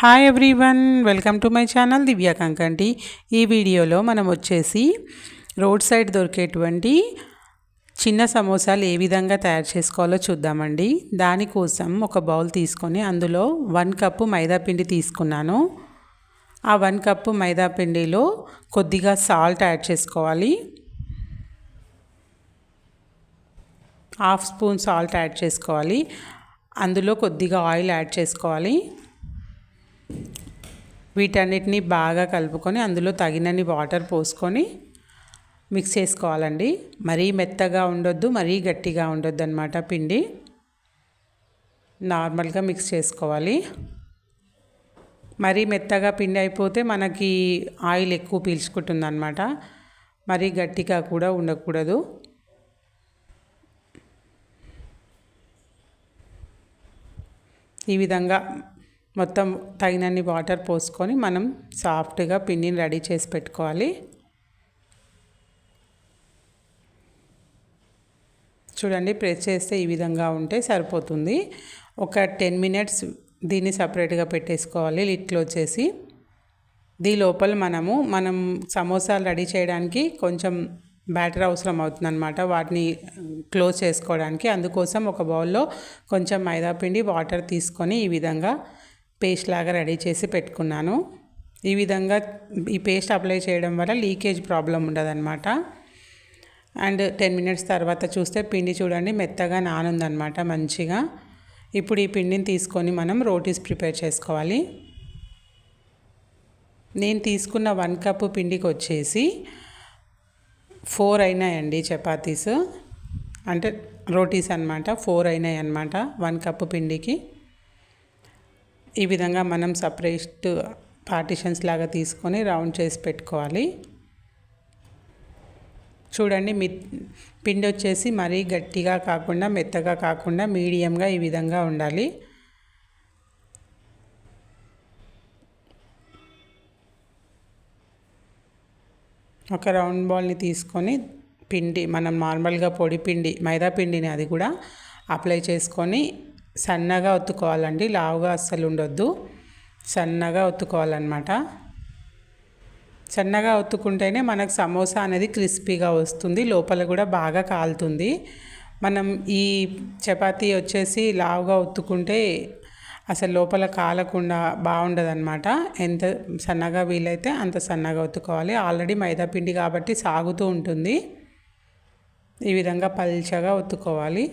Hi everyone welcome to my channel Divya Kankanti ఈ వీడియోలో మనం వచ్చేసి రోడ్ సైడ్ దొరికేటువంటి చిన్న సమోసాలు ఏ విధంగా తయారు చేసుకోవాలో చూద్దామండి. దానికోసం ఒక బౌల్ తీసుకొని అందులో వన్ కప్పు మైదా పిండి తీసుకున్నాను. ఆ వన్ కప్పు మైదా పిండిలో కొద్దిగా సాల్ట్ యాడ్ చేసుకోవాలి. హాఫ్ స్పూన్ సాల్ట్ యాడ్ చేసుకోవాలి. అందులో కొద్దిగా ఆయిల్ యాడ్ చేసుకోవాలి. వీటన్నిటిని బాగా కలుపుకొని అందులో తగినన్ని వాటర్ పోసుకొని మిక్స్ చేసుకోవాలండి. మరీ మెత్తగా ఉండొద్దు మరీ గట్టిగా ఉండొద్దు అనమాట పిండి. నార్మల్గా మిక్స్ చేసుకోవాలి. మరీ మెత్తగా పిండి అయిపోతే మనకి ఆయిల్ ఎక్కువ పీల్చుకుంటుంది అనమాట మరీ గట్టిగా కూడా ఉండకూడదు. ఈ విధంగా మొత్తం తగినన్ని వాటర్ పోసుకొని మనం సాఫ్ట్గా పిండిని రెడీ చేసి పెట్టుకోవాలి. చూడండి ప్రెస్ చేస్తే ఈ విధంగా ఉంటే సరిపోతుంది. ఒక టెన్ మినిట్స్ దీన్ని సపరేట్గా పెట్టేసుకోవాలి లిట్లో వచ్చేసి దీని లోపల మనము మనం సమోసాలు రెడీ చేయడానికి కొంచెం బ్యాటర్ అవసరం అవుతుంది అనమాట వాటిని క్లోజ్ చేసుకోవడానికి అందుకోసం ఒక బౌల్లో కొంచెం మైదా పిండి వాటర్ తీసుకొని ఈ విధంగా పేస్ట్ లాగా రెడీ చేసి పెట్టుకున్నాను. ఈ విధంగా ఈ పేస్ట్ అప్లై చేయడం వల్ల లీకేజ్ ప్రాబ్లం ఉండదన్నమాట. అండ్ టెన్ మినిట్స్ తర్వాత చూస్తే పిండి చూడండి మెత్తగా నానుందనమాట మంచిగా. ఇప్పుడు ఈ పిండిని తీసుకొని మనం రోటీస్ ప్రిపేర్ చేసుకోవాలి. నేను తీసుకున్న వన్ కప్ పిండికి వచ్చేసి ఫోర్ అయినాయండి చపాతీస్. అంటే రోటీస్ అనమాట ఫోర్ అయినాయి అనమాట వన్ కప్పు పిండికి. ఈ విధంగా మనం సపరేట్ పార్టిషన్స్ లాగా తీసుకొని రౌండ్ చేసి పెట్టుకోవాలి. చూడండి మీ పిండి వచ్చేసి మరీ గట్టిగా కాకుండా మెత్తగా కాకుండా మీడియంగా ఈ విధంగా ఉండాలి. ఒక రౌండ్ బాల్ని తీసుకొని పిండి మనం నార్మల్గా పొడి పిండి మైదా పిండిని అది కూడా అప్లై చేసుకొని సన్నగా ఒత్తుకోవాలండి లావుగా అస్సలు ఉండొద్దు. సన్నగా ఒత్తుకోవాలన్నమాట. సన్నగా ఒత్తుకుంటేనే మనకు సమోసా అనేది క్రిస్పీగా వస్తుంది లోపల కూడా బాగా కాలుతుంది. మనం ఈ చపాతీ వచ్చేసి లావుగా ఒత్తుకుంటే అసలు లోపల కాలకుండా బాగుండదు అనమాట ఎంత సన్నగా వీలైతే అంత సన్నగా ఒత్తుకోవాలి. ఆల్రెడీ మైదా పిండి కాబట్టి సాగుతూ ఉంటుంది. ఈ విధంగా పల్చగా ఒత్తుకోవాలి.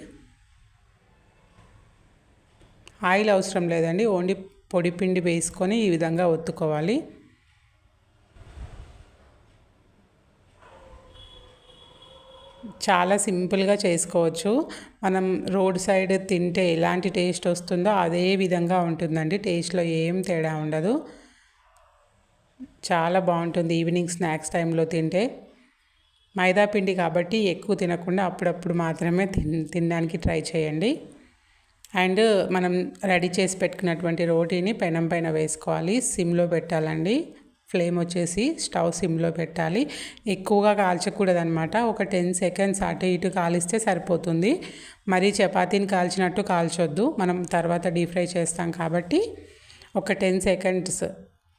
ఆయిల్ అవసరం లేదండి ఓన్లీ పొడి పిండి వేసుకొని ఈ విధంగా ఒత్తుకోవాలి. చాలా సింపుల్గా చేసుకోవచ్చు. మనం రోడ్ సైడ్ తింటే ఎలాంటి టేస్ట్ వస్తుందో అదే విధంగా ఉంటుందండి టేస్ట్లో ఏం తేడా ఉండదు. చాలా బాగుంటుంది ఈవినింగ్ స్నాక్స్ టైంలో తింటే. మైదా పిండి కాబట్టి ఎక్కువ తినకుండా అప్పుడప్పుడు మాత్రమే తిన్ తినడానికి ట్రై చేయండి. అండ్ మనం రెడీ చేసి పెట్టుకున్నటువంటి రోటీని పెనం పైన వేసుకోవాలి. సిమ్లో పెట్టాలండి. ఫ్లేమ్ వచ్చేసి స్టవ్ సిమ్లో పెట్టాలి. ఎక్కువగా కాల్చకూడదనమాట ఒక టెన్ సెకండ్స్ అటు ఇటు కాలిస్తే సరిపోతుంది. మరీ చపాతీని కాల్చినట్టు కాల్చొద్దు. మనం తర్వాత డీప్ ఫ్రై చేస్తాం కాబట్టి ఒక టెన్ సెకండ్స్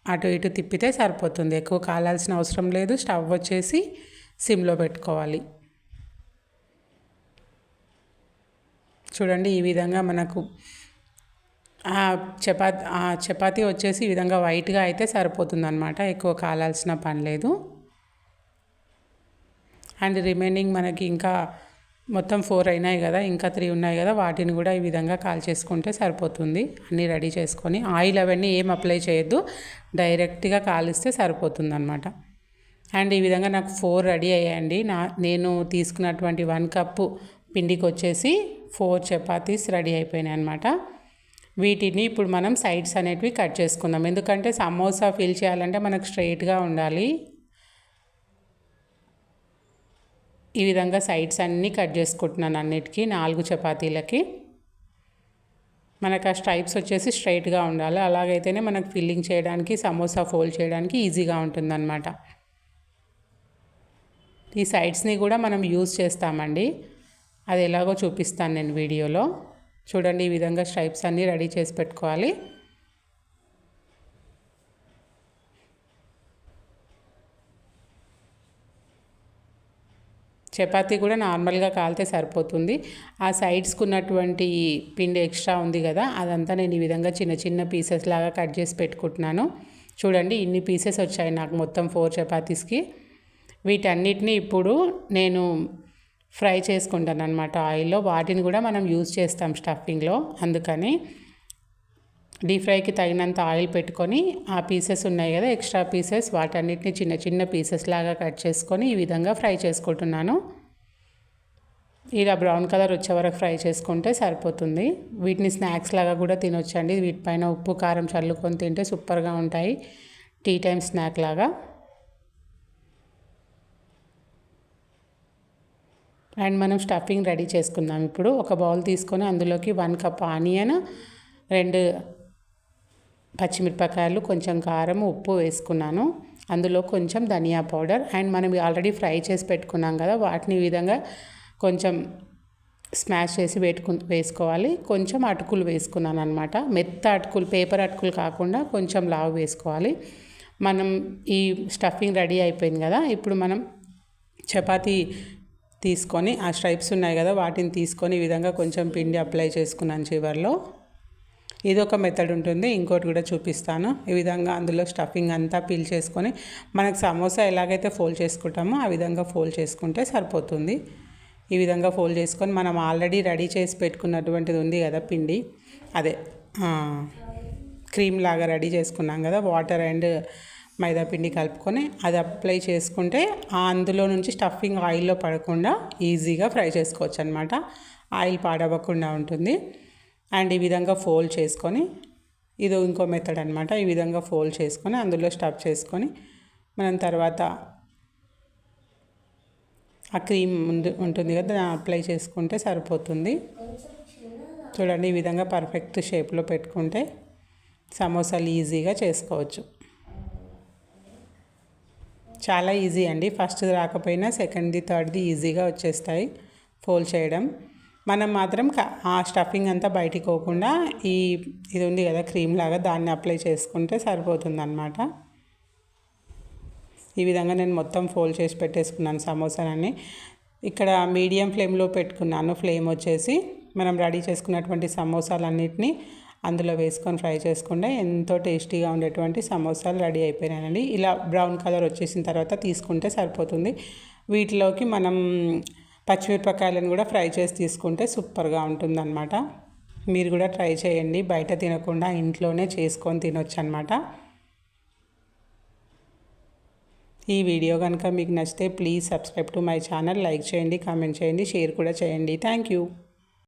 అటు ఇటు తిప్పితే సరిపోతుంది. ఎక్కువ కాలాల్సిన అవసరం లేదు. స్టవ్ వచ్చేసి సిమ్లో పెట్టుకోవాలి. చూడండి ఈ విధంగా మనకు చపాతి చపాతి వచ్చేసి ఈ విధంగా వైట్గా అయితే సరిపోతుంది అనమాట ఎక్కువ కాలాల్సిన పని లేదు. అండ్ రిమైనింగ్ మనకి ఇంకా మొత్తం ఫోర్ అయినాయి కదా ఇంకా త్రీ ఉన్నాయి కదా వాటిని కూడా ఈ విధంగా కాల్ చేసుకుంటే సరిపోతుంది. అన్నీ రెడీ చేసుకొని ఆయిల్ అవన్నీ ఏం అప్లై చేయొద్దు డైరెక్ట్గా కాలిస్తే సరిపోతుంది అనమాట అండ్ ఈ విధంగా నాకు ఫోర్ రెడీ అయ్యాయండి. నా నేను తీసుకున్నటువంటి వన్ కప్పు పిండికి వచ్చేసి ఫోర్ చపాతీస్ రెడీ అయిపోయినాయి అనమాట వీటిని ఇప్పుడు మనం సైడ్స్ అనేటివి కట్ చేసుకుందాం. ఎందుకంటే సమోసా ఫిల్ చేయాలంటే మనకు స్ట్రైట్గా ఉండాలి. ఈ విధంగా సైడ్స్ అన్నీ కట్ చేసుకుంటున్నాను అన్నిటికీ నాలుగు చపాతీలకి. మనకు ఆ స్ట్రైప్స్ వచ్చేసి స్ట్రైట్గా ఉండాలి. అలాగైతేనే మనకు ఫిల్లింగ్ చేయడానికి సమోసా ఫోల్డ్ చేయడానికి ఈజీగా ఉంటుందన్నమాట. ఈ సైడ్స్ని కూడా మనం యూజ్ చేస్తామండి. అది ఎలాగో చూపిస్తాను నేను వీడియోలో. చూడండి ఈ విధంగా స్ట్రైప్స్ అన్నీ రెడీ చేసి పెట్టుకోవాలి. చపాతీ కూడా నార్మల్గా కాలితే సరిపోతుంది. ఆ సైడ్స్కి ఉన్నటువంటి పిండి ఎక్స్ట్రా ఉంది కదా అదంతా నేను ఈ విధంగా చిన్న చిన్న పీసెస్ లాగా కట్ చేసి పెట్టుకుంటున్నాను. చూడండి ఇన్ని పీసెస్ వచ్చాయి నాకు మొత్తం ఫోర్ చపాతీస్కి. వీటన్నిటిని ఇప్పుడు నేను ఫ్రై చేసుకుంటాను అనమాట ఆయిల్లో. వాటిని కూడా మనం యూజ్ చేస్తాం స్టఫింగ్లో. అందుకని డీప్ ఫ్రైకి తగినంత ఆయిల్ పెట్టుకొని ఆ పీసెస్ ఉన్నాయి కదా ఎక్స్ట్రా పీసెస్ వాటన్నిటిని చిన్న చిన్న పీసెస్ లాగా కట్ చేసుకొని ఈ విధంగా ఫ్రై చేసుకుంటున్నాను. ఇలా బ్రౌన్ కలర్ వచ్చే వరకు ఫ్రై చేసుకుంటే సరిపోతుంది. వీటిని స్నాక్స్ లాగా కూడా తినొచ్చండి. వీటిపైన ఉప్పు కారం చల్లుకొని తింటే సూపర్గా ఉంటాయి. టీ టైం స్నాక్ లాగా. అండ్ మనం స్టఫింగ్ రెడీ చేసుకుందాం. ఇప్పుడు ఒక బౌల్ తీసుకొని అందులోకి వన్ కప్ ఆనియన్ రెండు పచ్చిమిరపకాయలు కొంచెం కారం ఉప్పు వేసుకున్నాను. అందులో కొంచెం ధనియా పౌడర్ అండ్ మనం ఆల్రెడీ ఫ్రై చేసి పెట్టుకున్నాం కదా వాటిని విధంగా కొంచెం స్మాష్ చేసి పెట్టుకు వేసుకోవాలి. కొంచెం అటుకులు వేసుకున్నాను అనమాట మెత్త అటుకులు పేపర్ అటుకులు కాకుండా కొంచెం లావు వేసుకోవాలి. మనం ఈ స్టఫింగ్ రెడీ అయిపోయింది కదా ఇప్పుడు మనం చపాతీ తీసుకొని ఆ స్ట్రైప్స్ ఉన్నాయి కదా వాటిని తీసుకొని ఈ విధంగా కొంచెం పిండి అప్లై చేసుకున్నాను చివరిలో. ఇది ఒక మెథడ్ ఉంటుంది ఇంకోటి కూడా చూపిస్తాను. ఈ విధంగా అందులో స్టఫింగ్ అంతా పీల్ చేసుకొని మనకు సమోసా ఎలాగైతే ఫోల్డ్ చేసుకుంటామో ఆ విధంగా ఫోల్డ్ చేసుకుంటే సరిపోతుంది. ఈ విధంగా ఫోల్డ్ చేసుకొని మనం ఆల్రెడీ రెడీ చేసి పెట్టుకున్నటువంటిది ఉంది కదా పిండి. అదే క్రీమ్ లాగా రెడీ చేసుకున్నాం కదా వాటర్ అండ్ మైదాపిండి కలుపుకొని అది అప్లై చేసుకుంటే అందులో నుంచి స్టఫింగ్ ఆయిల్లో పడకుండా ఈజీగా ఫ్రై చేసుకోవచ్చు అనమాట ఆయిల్ పాడవకుండా ఉంటుంది. అండ్ ఈ విధంగా ఫోల్డ్ చేసుకొని ఇది ఇంకో మెథడ్ అనమాట ఈ విధంగా ఫోల్డ్ చేసుకొని అందులో స్టఫ్ చేసుకొని మనం తర్వాత ఆ క్రీమ్ ముందు ఉంటుంది కదా దాన్ని అప్లై చేసుకుంటే సరిపోతుంది. చూడండి ఈ విధంగా పర్ఫెక్ట్ షేప్లో పెట్టుకుంటే సమోసాలు ఈజీగా చేసుకోవచ్చు. చాలా ఈజీ అండి. ఫస్ట్ రాకపోయినా సెకండ్ది థర్డ్ది ఈజీగా వచ్చేస్తాయి ఫోల్డ్ చేయడం. మనం మాత్రం ఆ స్టఫింగ్ అంతా బయటికి పోకుండా ఈ ఇది ఉంది కదా క్రీమ్ లాగా దాన్ని అప్లై చేసుకుంటే సరిపోతుందన్నమాట. ఈ విధంగా నేను మొత్తం ఫోల్డ్ చేసి పెట్టేసుకున్నాను సమోసాలని ఇక్కడ మీడియం ఫ్లేమ్లో పెట్టుకున్నాను. ఫ్లేమ్ వచ్చేసి మనం రెడీ చేసుకున్నటువంటి సమోసాలన్నిటిని అందులో వేసుకొని ఫ్రై చేసుకుంటే ఎంతో టేస్టీగా ఉండేటువంటి సమోసాలు రెడీ అయిపోయినాయండి. ఇలా బ్రౌన్ కలర్ వచ్చేసిన తర్వాత తీసుకుంటే సరిపోతుంది. వీటిలోకి మనం పచ్చిమిరపకాయలను కూడా ఫ్రై చేసి తీసుకుంటే సూపర్గా ఉంటుందన్నమాట. మీరు కూడా ట్రై చేయండి. బయట తినకుండా ఇంట్లోనే చేసుకొని తినొచ్చు అనమాట ఈ వీడియో కనుక మీకు నచ్చితే please subscribe to my channel. Like చేయండి కామెంట్ చేయండి షేర్ కూడా చేయండి. Thank you.